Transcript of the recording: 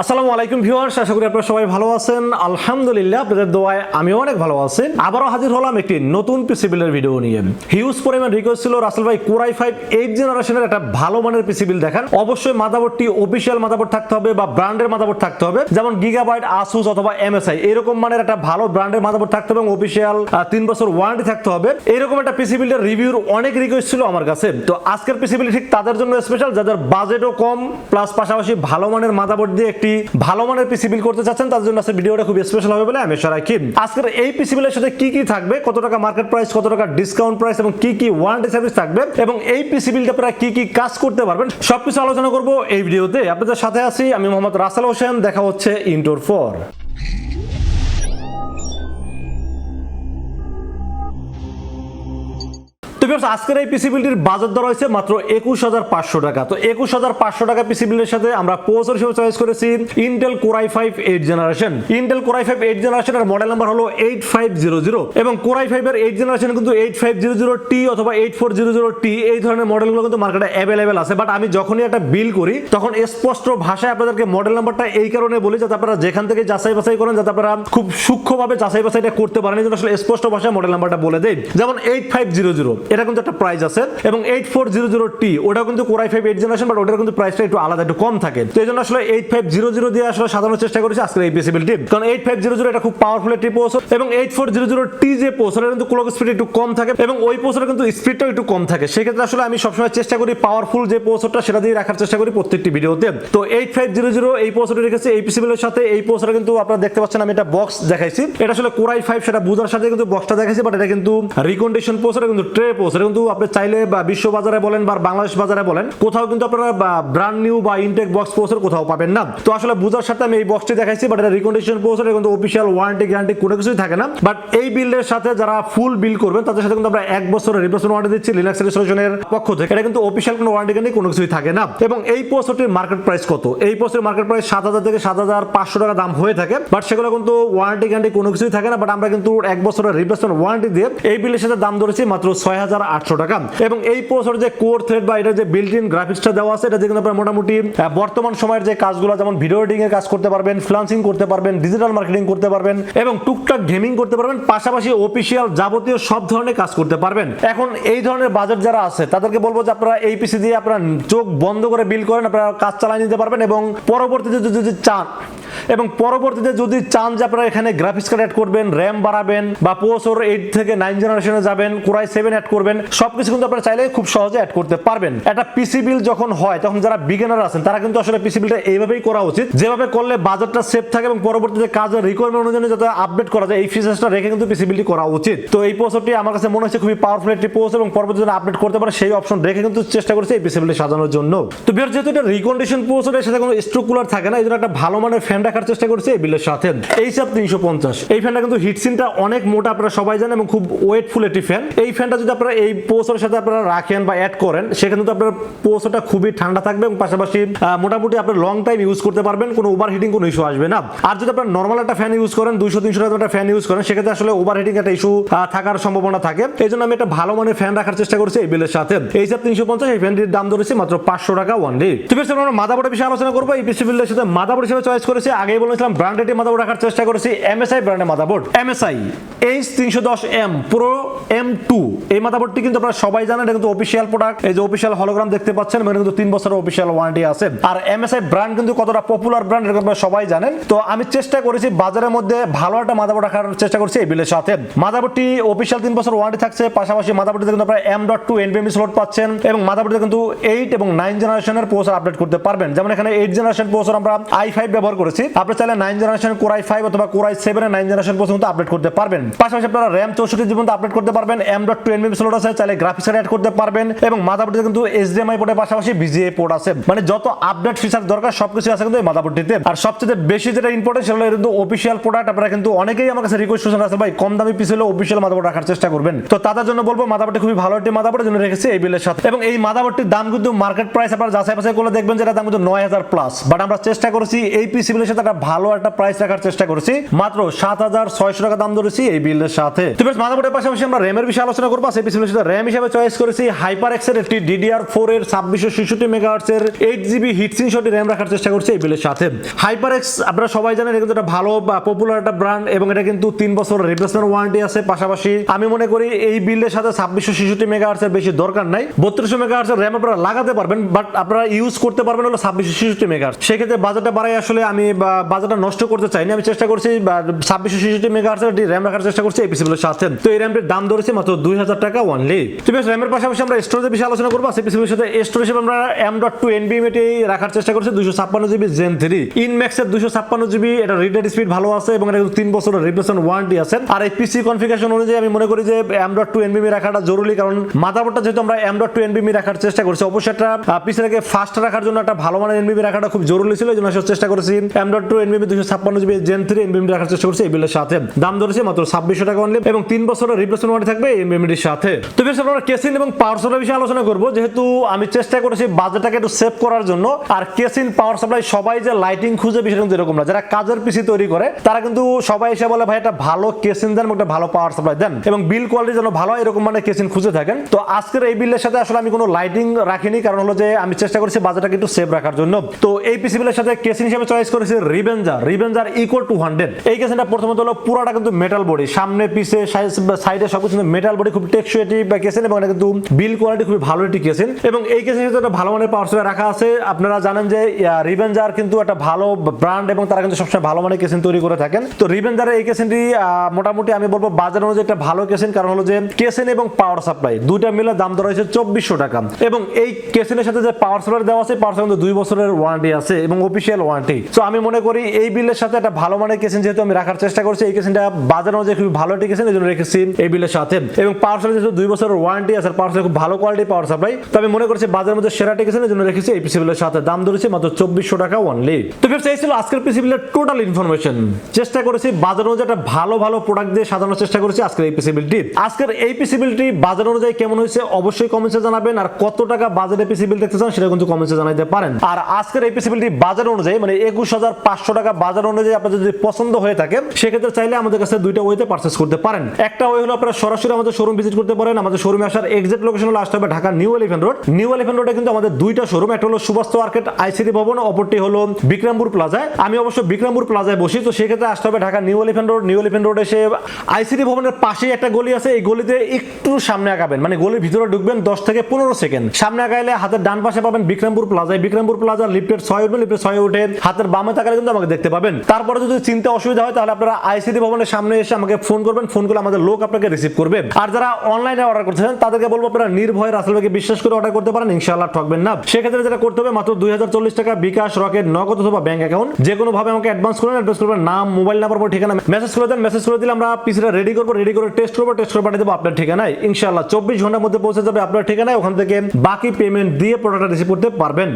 আসসালামু আলাইকুম ভিউয়ার্স, আশা করি আপনারা সবাই ভালো আছেন। আলহামদুলিল্লাহ, আপনাদের দোয়ায় আমিও অনেক ভালো আছি। আবারও হাজির হলাম একটি নতুন পিসি ভিডিও নিয়ে। হিউজ পরিমাণ রিকোয়েস্ট ছিল রাসেল ভাই কোরাই ফাইভ এইট জেনারেশনের একটা ভালো মানের পিসি বিল দেখান। অবশ্যই মাদাবোর্ডটি অফিসিয়াল মাদাবোর্ড থাকতে হবে বা ব্র্যান্ডের মাদাবোর্ড থাকতে হবে। যেমন গিগাবাইট আসুস অথবা এমএসআই এরকম মানের একটা ভালো ব্র্যান্ডের মাদাবোর্ড থাকতে হবে এবং অফিসিয়াল তিন বছর ওয়ারেন্টি থাকতে হবে। এরকম একটা পিসি বিলের রিভিউর অনেক রিকোয়েস্ট ছিল আমার কাছে। তো আজকের পিসি বিল ঠিক তাদের জন্য স্পেশাল যাদের বাজেটও কম প্লাস পাশাপাশি ভালো মানের মাদাবোর্ড দিয়ে একটি ভালো মানের পিসি বিল করতে চাচ্ছেন, তার জন্য আজকের ভিডিওটা খুব স্পেশাল হবে বলে আমি সারা রাখি। আজকের এই পিসি বিলের সাথে কি কি থাকবে, কত টাকা মার্কেট প্রাইস কত টাকা ডিসকাউন্ট প্রাইস এবং কি কি ওয়ারেন্টি সার্ভিস থাকবে এবং এই পিসি বিলটা আপনারা কি কি কাজ করতে পারবেন, সবকিছু আলোচনা করব এই ভিডিওতে আপনাদের সাথে আছি আমি মোহাম্মদ রাসেল হোসেন, দেখা হচ্ছে ইনডোর ফর তো ভিউয়ার্স, আজকের এই পিসি বিলটির বাজার দর হয়েছে মাত্র একুশ হাজার পাঁচশো টাকা। তো একুশ হাজার পাঁচশো টাকা পিসি বিলের সাথে আমরা প্রসেসর হিসেবে চয়েস করেছি Intel core i five eight generation Intel core i five eight জেনারেশনের মডেল নাম্বার হলো এইট ফাইভ জিরো জিরো এবং কোরাই ফাইভ এর এইট জেনারেশন কিন্তু eight five zero zero T অথবা eight four zero zero T এই ধরনের মডেলগুলো কিন্তু মার্কেটে অ্যাভেলেবেল আছে। বাট আমি যখনই একটা বিল করি তখন স্পষ্ট ভাষায় আপনাদেরকে মডেল নাম্বারটা এই কারণে বলি যাতে আপনারা যেখান থেকে যাচাই বাছাই করেন যাতে আপনারা খুব সূক্ষ্মভাবে যাচাই বাছাইটা করতে পারেন। আসলে স্পষ্ট ভাষায় মডেল নাম্বারটা বলে দেই। যেমন এইট ফাইভ জিরো জিরো এটা কিন্তু একটা প্রাইস আছে এবং eight four zero zero T ওটা কিন্তু core i five eight generation but ওটার কিন্তু প্রাইসটা একটু আলাদা, একটু কম থাকে। তো এই জন্য আসলে এইট ফাইভ জিরো জিরো দিয়ে আসলে সাজানোর চেষ্টা করেছি আজকের এই পেসিবিলিটি কারণ এইট ফাইভ জিরো জিরো এটা খুব পাওয়ারফুল একটি প্রসেসর এবং eight four zero zero T যে প্রসেসর কিন্তু ক্লক স্পিড একটু কম থাকে এবং ওই প্রসেসর কিন্তু স্পিডটাও একটু কম থাকে। সেক্ষেত্রে আসলে আমি সবসময় চেষ্টা করি পাওয়ারফুল যে প্রসেসরটা সেটা দিয়ে রাখার চেষ্টা করি প্রত্যেকটি ভিডিওতে। তো এইট ফাইভ জিরো জিরো এই প্রসেসরটা রেখেছি এই পিসিবিলের সাথে। এই প্রসেসর কিন্তু আপনারা দেখতে পাচ্ছেন, আমি এটা বক্স দেখাইছি। এটা আসলে কোরাই ফাইভ সেটা বুঝার সাথে কিন্তু বক্সটা দেখাইছি বাট এটা কিন্তু রিকন্ডিশন প্রসেসর কিন্তু ট্রে প্রসেসর কিন্তু আপনি চাইলে, বা বিশ্ব বাজারে বলেন বা বাংলাদেশ বাজারে বলেন, কোথাও কিন্তু আপনারা ব্রান্ড নিউ বা ইনটেক বক্স প্রসেসর কোথাও পাবেন না। তো আসলে বুঝার সাথে আমি এই বক্সটি দেখাইছি বাট এটা রিকন্ডিশন প্রসেসর কিন্তু অফিসিয়াল ওয়ারেন্টি গ্যারান্টি কোনো কিছুই থাকে না। বাট এই বিলের সাথে যারা ফুল বিল করবেন, তাদের সাথে কিন্তু আমরা এক বছরের রিপ্লেসমেন্ট ওয়ারেন্টি দিচ্ছি লিনাক্স রেজিস্ট্রেশনের পক্ষ থেকে। এটা কিন্তু অফিসিয়াল কোনো ওয়ারেন্টি গ্যারান্টি কোনো কিছুই থাকে না। এবং এই প্রসেসরটির মার্কেট প্রাইস কত? এই প্রসেসরের মার্কেট প্রাইস সাত হাজার থেকে সাত হাজার পাঁচশো টাকা দাম হয়ে থাকে। বাট সেগুলো কিন্তু ওয়ারেন্টি গ্যারান্টি কোনো কিছুই থাকে না। বাট আমরা কিন্তু এক বছরের রিপ্লেসমেন্ট ওয়ারেন্টি দিয়ে এই বিলের সাথে দাম ধরেছি মাত্র ছয় হাজার আটশো টাকা। এবং এই প্রসেসর যে কোর থ্রেড বা এটা যে বিল্ট ইন গ্রাফিক্সটা দেওয়া আছে, এটা কিন্তু আপনারা মোটামুটি বর্তমান সময়ের যে কাজগুলো, যেমন ভিডিও এডিটিং এর কাজ করতে পারবেন ফ্রিল্যান্সিং করতে পারবেন ডিজিটাল মার্কেটিং করতে পারবেন, এবং টুকটাক গেমিং করতে পারবেন, পাশাপাশি অফিসিয়াল যাবতীয় সব ধরনের কাজ করতে পারবেন। এখন এই ধরনের বাজেট যারা আছে, তাদেরকে বলব যে আপনারা এই পিসি দিয়ে আপনারা চোখ বন্ধ করে বিল করেন, আপনারা কাজ চালিয়ে নিতে পারবেন, এবং পরবর্তীতে যদি চান এবং পরবর্তীতে যদি চান যে আপনারা এখানে গ্রাফিক্স কার্ড অ্যাড করবেন র্যাম বাড়াবেন বা পোসোর এইট থেকে নাইন জেনারেশনে যাবেন কোরাই সেভেন অ্যাড করবেন, সবকিছু কিন্তু আপনারা চাইলে খুব সহজে অ্যাড করতে পারবেন। একটা পিসি বিল যখন হয়, তখন যারা বিগিনার আছেন, তারা কিন্তু আসলে পিসি বিলটা এইভাবেই করা উচিত। যেভাবে করলে বাজেটটা সেফ থাকে এবং পরবর্তীতে কাজের রিকোয়ারমেন্ট অনুযায়ী যাতে আপডেট করা যায়, এই ফিচার্সটা রেখে কিন্তু পিসি বিলটি করা উচিত। তো এই পোস্টটি আমার কাছে মনে হচ্ছে খুবই পাওয়ারফুল একটি পোস্ট এবং পরবর্তীতে আপডেট করতে পারে, সেই অপশন রেখে কিন্তু চেষ্টা করছে এই পিসি বিলটি সাজানোর জন্য। তো যেহেতু এটা রিকন্ডিশন পোস্ট এর সাথে কোনো স্ট্রোক কুলার থাকে না, এই জন্য একটা ভালো মানের ফ্যান রাখার চেষ্টা করছে, এই বিলের সাথে। এই সব তিনশো পঞ্চাশ, এই ফ্যানটা কিন্তু হিটসিনটা অনেক মোটা, আপনারা সবাই জানেন, এবং খুব ওয়েটফুল একটি ফ্যান এই ফ্যানটা যদি আপনারা এই পোস্টের সাথে আপনারা রাখেন বা অ্যাড করেন, সেখানে কিন্তু আপনার পোস্টটা খুবই ঠান্ডা থাকবে, এবং পাশাপাশি মোটামুটি আপনার লং টাইম ইউজ করতে পারবেন, কোনো ওভার হিটিং কোনো ইস্যু আসবে না। আর যদি আপনার নর্মাল একটা ফ্যান ইউজ করেন দুইশো তিনশো টাকা একটা ফ্যান ইউজ করেন, সেক্ষেত্রে আসলে ওভার হিটিং একটা ইস্যু থাকার সম্ভাবনা থাকে। এই জন্য আমি একটা ভালো মানের ফ্যান রাখার চেষ্টা করছি এই বিলের সাথে। এই সব তিনশো পঞ্চাশ, এই ফ্যানটির দাম ধরেছি মাত্র পাঁচশো টাকা ওয়ান ডে তো বেশ, আমরা মাদাবোর্ডের বিষয়ে আলোচনা করব। এই পিসি বিলের সাথে মাদাবোর্ড হিসেবে চয়েস করেছি আগেই বলেছিলাম ব্র্যান্ডেড মাদাবোর্ড রাখার চেষ্টা করেছি এমএসআই ব্র্যান্ডের মাদাবোর্ড। এমএসআই এইচ তিনশো দশ এম প্রো এম টু এই মাদাবোর্ডটি কিন্তু আপনারা সবাই জানেন, এটা কিন্তু অফিসিয়াল প্রোডাক্ট এই যে অফিসিয়াল হলোগ্রাম দেখতে পাচ্ছেন মানে কিন্তু তিন বছরের অফিসিয়াল ওয়ারেন্টি আছে। আর এমএসআই ব্র্যান্ড কিন্তু কতটা পপুলার ব্র্যান্ড এটা আপনারা সবাই জানেন। তো আমি চেষ্টা করেছি বাজারের মধ্যে ভালো একটা মাদাবোর্ড রাখার চেষ্টা করছি এই বিলের সাথে। মাদাবোর্ডটি অফিসিয়াল তিন বছর ওয়ারেন্টি থাকছে, পাশাপাশি মাদাবোর্ডটিতে কিন্তু আপনারা এম ডট টু এনবিএমি স্লট পাচ্ছেন এবং মাদাবোর্ডে কিন্তু এইট এবং নাইন জেনারেশনের প্রসেসর আপডেট করতে পারবেন। যেমন এখানে এইট জেনারেশন প্রসেসর আমরা আই ফাইভ ব্যবহার করেছি। আপনি চাইলে nine generation core i five অথবা core i seven nine generation পর্যন্ত আপডেট করতে পারবেন। পাশাপাশি আপনারা র্যাম চৌষট্টি জীবন আপডেট করতে পারবেন। এম ডট টু এনবিএমি স্লট আছে, চাইলে গ্রাফিক্স অ্যাড করতে পারবেন এবং মাদাবোর্ডে কিন্তু এইচডিএমআই পোর্টের পাশাপাশি বিজিএ পোর্ট আছে। মানে যত আপডেট ফিচার দরকার সবকিছু আছে কিন্তু এই মাদাবোর্ডটিতে আর সবচেয়ে বেশি যেটা ইম্পর্টেন্ট সেটা কিন্তু অফিসিয়াল প্রোডাক্ট আপনারা কিন্তু অনেকেই আমার কাছে রিকোয়েস্ট করেছেন, রাসেল ভাই, কম দামি পিস অফিসিয়াল মাদাবোর্ড রাখার চেষ্টা করবেন। তো তাদের জন্য বলব মাদাবোর্ডটি খুবই ভালো একটি মাদাবোর্ড জন্য রেখেছি এই বিলের সাথে। এবং এই মাদাবোর্ডটির দাম কিন্তু মার্কেট প্রাইস আপনারা যাচাই বাছাই করলে দেখবেন যেটা দাম কিন্তু নয় হাজার প্লাস বাট আমরা চেষ্টা করেছি এই পিসি বিলের সাথে একটা ভালো একটা প্রাইস রাখার চেষ্টা করেছি। মাত্র সাত হাজার ছয়শো টাকা দাম ধরেছি এই বিলের সাথে। তো বেশ মাদাবোর্ডের পাশাপাশি আমরা র্যামের বিষয়ে আলোচনা করব। সেই পিছনে সাথে র্যাম হিসেবে চয়েস করেছি হাইপার এক্সের একটি ডিডিআর ফোর এর ছাব্বিশশো ছেষট্টি মেগাহার্টসের এইট জিবি হিটসিং শটি র্যাম রাখার চেষ্টা করছি এই বিলের সাথে। হাইপার এক্স আপনারা সবাই জানেন, এটা একটা ভালো বা পপুলার একটা ব্র্যান্ড এবং এটা কিন্তু তিন বছর রিপ্লেসমেন্ট ওয়ারেন্টি আছে। পাশাপাশি আমি মনে করি এই বিলের সাথে ছাব্বিশশো ছেষট্টি মেগাহার্টসের বেশি দরকার নাই। বত্রিশশো মেগাহার্টসের র্যাম আপনারা লাগাতে পারবেন বাট আপনারা ইউজ করতে পারবেন হলো ছাব্বিশশো ছেষট্টি মেগাহার্টস সেক্ষেত্রে বাজারটা বাড়াই আসলে আমি বাজারটা নষ্ট করতে চাইনি, আমি চেষ্টা করছি ছাব্বিশশো ছেষট্টি মেগাহার্টসের একটি র্যাম রাখার চেষ্টা করছি এই পিসিগুলোর সাথে তো এই র্যামটির দাম ধরেছে মাত্র দুই হাজার টাকা ওয়ানলি তো বেশ র্যামের পাশাপাশি আমরা স্টোরেজের বিষয়ে আলোচনা করব সেই পিসিগুলোর সাথে স্টোরেজ আমরা এম ডট টু এটি রাখার চেষ্টা করছি দুশো ছাপ্পান্ন জিবি জেন থ্রি ইনম্যাক্সের দুশো ছাপ্পান্ন জিবি এটা রিডার স্পিড ভালো আছে, এবং এটা তিন বছরের রিপ্লেসমেন্ট ওয়ারেন্টি আছে। আর এই পিসি কনফিগারেশন অনুযায়ী আমি মনে করি যে এম ডট টু এনবিএম রাখাটা জরুরি, কারণ মাদাবোর্ডটা যেহেতু আমরা এম ডট টু এনবিএম রাখার চেষ্টা করছি, অবশ্যই একটা পিসিটাকে ফাস্ট রাখার জন্য একটা ভালো মানের এনবিএম রাখাটা খুব জরুরি ছিল, এই জন্য চেষ্টা করেছি। এম টু এনবিএম দুশো ছাপ্পান্ন জিবি জেন থ্রি এনবিএম রাখার চেষ্টা করছি সাথে। দাম ধরেছে মাত্র ছাব্বিশশো টাকা অনলি এবং তিন বছরের রিপ্লেসমেন্ট থাকবে সাথে। তো আমরা কেসিন এবং পাওয়ার সাপ্লাই বিষয়ে আলোচনা যেহেতু আমি চেষ্টা করেছি বাজেটটাকে একটু সেভ করার জন্য, আর কেসিন পাওয়ার সাপ্লাই সবাই যে লাইটিং খুঁজে না। যারা কাজের পিসি তৈরি করে, তারা কিন্তু সবাই এসে বলে, ভাই একটা ভালো কেসিন দেন একটা ভালো পাওয়ার সাপ্লাই দেন। এবং বিল কোয়ালিটি যেন ভালো এরকম মানে কেসিন খুঁজে থাকেন। তো আজকের এই বিলের সাথে আসলে আমি কোনো লাইটিং রাখিনি, কারণ হলো যে আমি চেষ্টা করেছি বাজেটটাকে একটু সেভ রাখার জন্য। তো এই পিসি বিলের সাথে কেসিন হিসেবে চয়েস করেছি revenger revenger equal to hundred এই কেসিনটা প্রথমত হলো পুরোটা কিন্তু মেটাল বডি সামনে, পিছে সাইডে সব কিছু মেটাল বডি খুব টেকসুয়েটি বা কেসিন এবং এটা কিন্তু বিল কোয়ালিটি খুবই ভালো একটি কেসিন এবং এই কেসিন সাথে ভালো মানের পাওয়ার সাপ্লাই রাখা আছে। আপনারা জানেন যে রিভেঞ্জার কিন্তু একটা ভালো ব্র্যান্ড এবং তারা কিন্তু সবসময় ভালো মানের কেসিন তৈরি করে থাকেন। তো রিভেঞ্জারের এই কেসিনটি মোটামুটি আমি বলব বাজার অনুযায়ী একটা ভালো কেসিন কারণ হলো যে কেসিন এবং পাওয়ার সাপ্লাই দুইটা মিলে দাম ধরা হয়েছে চব্বিশশো টাকা। এবং এই কেসিনের সাথে যে পাওয়ার সাপ্লাই দেওয়া আছে পাওয়ার সাপ্লাই দুই বছরের ওয়ারেন্টি আছে এবং অফিসিয়াল ওয়ারেন্টি তো আমি মনে করি এই বিলের সাথে একটা ভালো মানের কেসিন যেহেতু আমি রাখার চেষ্টা করছি, এই কেসিনটা বাজার অনুযায়ী খুবই ভালো একটি কেসিন এই জন্য রেখেছি এই বিলের সাথে। এবং পাওয়ার সাপ্লাই যেহেতু দুই বছরের ওয়ারেন্টি আছে পাওয়ার সাপ্লাই খুব ভালো কোয়ালিটি পাওয়ার সাপ্লাই তো আমি মনে করছি বাজারের মধ্যে সেরা টিকেছেন এই জন্য রেখেছি এই পিসি বিলের সাথে। দাম ধরেছে মাত্র চব্বিশশো টাকা অনলি তো ফিরছে এই ছিল আজকের পিসি বিলের টোটাল ইনফরমেশন চেষ্টা করেছি বাজার অনুযায়ী একটা ভালো ভালো প্রোডাক্ট দিয়ে সাজানোর চেষ্টা করেছি আজকের এই পিসি বিলটি। আজকের এই পিসি বিলটি বাজার অনুযায়ী কেমন হয়েছে অবশ্যই কমেন্টসে জানাবেন, আর কত টাকা বাজারে পিসি বিল দেখতে চান সেটা কিন্তু কমেন্টসে জানাতে পারেন। আর আজকের এই পিসি বিলটি বাজার অনুযায়ী মানে একুশ হাজার টাকা বাজার অনুযায়ী আপনাদের যদি পছন্দ হয়ে থাকে, সেক্ষেত্রে চাইলে আমাদের কাছে দুইটা ওয়েতে পারচেস করতে পারেন। একটা ওয়ে হলো আপনারা সরাসরি আমাদের শোরুম ভিজিট করতে পারেন, আমাদের শোরুমে আসার এক্সাক্ট লোকেশন হলো আসতে হবে Dhaka New Elephant Road New Elephant রোডে কিন্তু আমাদের দুইটা শোরুম একটা হলো সুবাস্ত মার্কেট আইসিডি ভবন, অপরটি হলো বিক্রমপুর প্লাজায় আমি অবশ্য বিক্রমপুর প্লাজায় বসি, তো সেক্ষেত্রে আসতে হবে Dhaka New Elephant Road New Elephant Road এসে আইসিডি ভবনের পাশেই একটা গলি আছে, এই গলিতে একটু সামনে আগাবেন মানে গলির ভিতরে ঢুকবেন দশ থেকে পনেরো সেকেন্ড। সামনে আগাইলে হাতের ডান পাশে পাবেন বিক্রমপুর প্লাজায় বিক্রমপুর প্লাজা লিফটের ছয় উঠবেন লিফটের ছয় উঠে হাতের বামে তাকালে কিন্তু আমাকে দেখতে পাবেন। তারপরে যদি চিন্তা অসুবিধা হয়, তাহলে আপনারা আইসিডি ভবনের সামনে এসে আমাকে ফোন করবেন, ফোন করলে আমাদের লোক আপনাকে রিসিভ করবে। আর যারা অনলাইনে অর্ডার করতেছেন, তাদেরকে বলব আপনারা নির্ভয় রাসেল ভাইকে বিশ্বাস করে অর্ডার করতে পারেন, ইনশাআল্লাহ ঠকবেন না। সেক্ষেত্রে যেটা করতে হবে, মাত্র দুই হাজার চল্লিশ টাকা বিকাশ, রকেট, নগদ অথবা ব্যাংক অ্যাকাউন্ট যে কোনো ভাবে আমাকে অ্যাডভান্স করবেন অ্যাডভান্স করবেন নাম মোবাইল নাম্বার পর ঠিকানা মেসেজ করে দেন মেসেজ করে দিলে আমরা পিসিটা রেডি করব রেডি করে টেস্ট করব টেস্ট করে পাঠিয়ে দেবো আপনার ঠিকানায়। ইনশাআল্লাহ চব্বিশ ঘণ্টার মধ্যে পৌঁছে যাবে আপনার ঠিকানায়, ওখান থেকে বাকি পেমেন্ট দিয়ে প্রোডাক্টটা রিসিভ করতে পারবেন।